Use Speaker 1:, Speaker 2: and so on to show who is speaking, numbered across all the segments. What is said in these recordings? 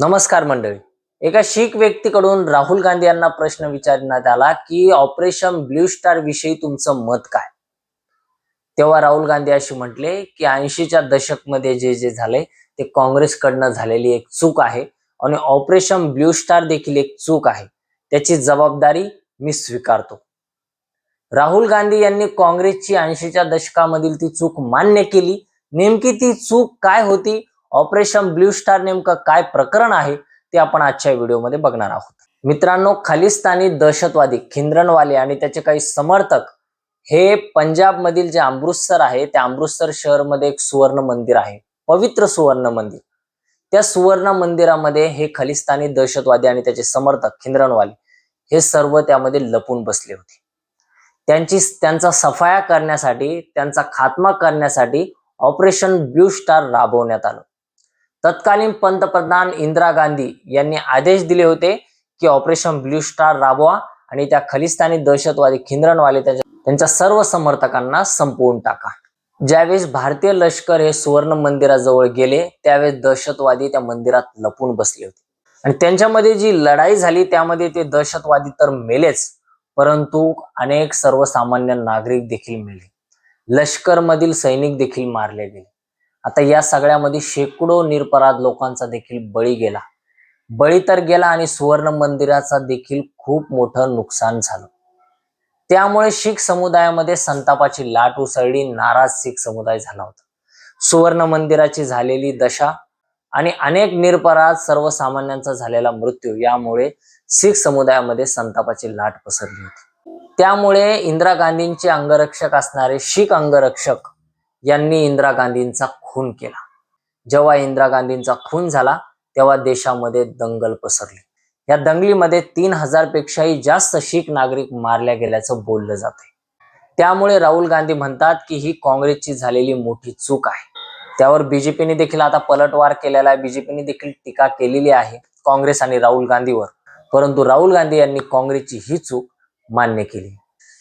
Speaker 1: नमस्कार मंडळी. एका शीख व्यक्तीकडून राहुल गांधी यांना प्रश्न विचारण्यात आला की ऑपरेशन ब्ल्यू स्टार विषयी तुमचं मत काय? तेव्हा राहुल गांधी अशी म्हटले की ऐंशीच्या दशकमध्ये जे जे झाले ते काँग्रेसकडनं झालेली एक चूक आहे आणि ऑपरेशन ब्ल्यू स्टार देखील एक चूक आहे. त्याची जबाबदारी मी स्वीकारतो. राहुल गांधी यांनी काँग्रेसची ऐंशीच्या दशकामधील ती चूक मान्य केली. नेमकी ती चूक काय होती? ऑपरेशन ब्ल्यू स्टार नेमकं काय प्रकरण आहे ते आपण आजच्या व्हिडिओमध्ये बघणार आहोत. मित्रांनो खालिस्तानी दहशतवादी खिंद्रनवाले आणि त्याचे काही समर्थक हे पंजाब मधील जे अमृतसर आहे त्या अमृतसर शहरमध्ये एक सुवर्ण मंदिर आहे. पवित्र सुवर्ण मंदिर. त्या सुवर्ण मंदिरामध्ये हे खलिस्तानी दहशतवादी आणि त्याचे समर्थक खिंद्रनवाले हे सर्व त्यामध्ये लपून बसले होते. त्यांची त्यांचा सफाया करण्यासाठी त्यांचा खात्मा करण्यासाठी ऑपरेशन ब्ल्यू स्टार राबवण्यात आलं. तत्कालीन पंतप्रधान इंदिरा गांधी यांनी आदेश दिले होते की ऑपरेशन ब्ल्यू स्टार राबवा आणि त्या खलिस्तानी दहशतवादी खिंद्रणवाले त्याच्या त्यांच्या सर्व समर्थकांना संपवून टाका. ज्यावेळेस भारतीय लष्कर हे सुवर्ण मंदिराजवळ गेले त्यावेळेस दहशतवादी त्या मंदिरात लपून बसले होते. आणि त्यांच्यामध्ये जी लढाई झाली त्यामध्ये ते दहशतवादी तर मेलेच परंतु अनेक सर्वसामान्य नागरिक देखील मेले. लष्कर मधील सैनिक देखील मारले गेले. आता या सगळ्यामध्ये शेकडो निरपराध लोकांचा देखील बळी गेला. बळी तर गेला आणि सुवर्ण मंदिराचा देखील खूप मोठं नुकसान झालं. त्यामुळे शीख समुदायामध्ये संतापाची लाट उसळली नाराज शीख समुदाय झाला होता. सुवर्ण मंदिराची झालेली दशा आणि अनेक निरपराध सर्वसामान्यांचा झालेला मृत्यू यामुळे शीख समुदायामध्ये संतापाची लाट पसरली होती. त्यामुळे इंदिरा गांधींचे अंगरक्षक असणारे शीख अंगरक्षक यांनी इंदिरा गांधींचा खून केला. जेव्हा इंदिरा गांधींचा खून झाला तेव्हा देशामध्ये दंगल पसरली. या दंगलीमध्ये तीन हजार पेक्षाही जास्त शीख नागरिक मारल्या गेल्याचं बोललं जाते त्यामुळे राहुल गांधी म्हणतात की ही काँग्रेसची झालेली मोठी चूक आहे. त्यावर बीजेपीने देखील आता पलटवार केलेला आहे. बीजेपीने देखील टीका केलेली आहे काँग्रेस आणि राहुल गांधीवर. परंतु राहुल गांधी यांनी काँग्रेसची ही चूक मान्य केली.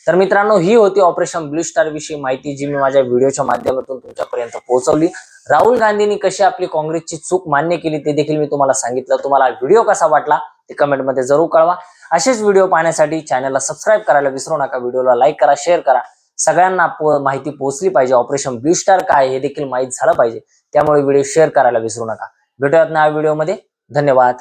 Speaker 1: तर मित्रांनो ही होती ऑपरेशन ब्लू स्टार विषयी माहिती जी मी माझ्या व्हिडिओच्या माध्यमातून तुमच्यापर्यंत पोहोचवली. राहुल गांधींनी कशी आपली काँग्रेसची चूक मान्य केली ते देखील मी तुम्हाला सांगितलं. तुम्हाला व्हिडिओ कसा वाटला ते कमेंटमध्ये जरूर कळवा. असेच व्हिडिओ पाहण्यासाठी चॅनलला सबस्क्राईब करायला विसरू नका. व्हिडिओला लाईक करा शेअर करा. सगळ्यांना माहिती पोहोचली पाहिजे. ऑपरेशन ब्लू स्टार काय हे देखील माहीत झालं पाहिजे. त्यामुळे व्हिडिओ शेअर करायला विसरू नका. भेटूयात ना व्हिडिओमध्ये. धन्यवाद.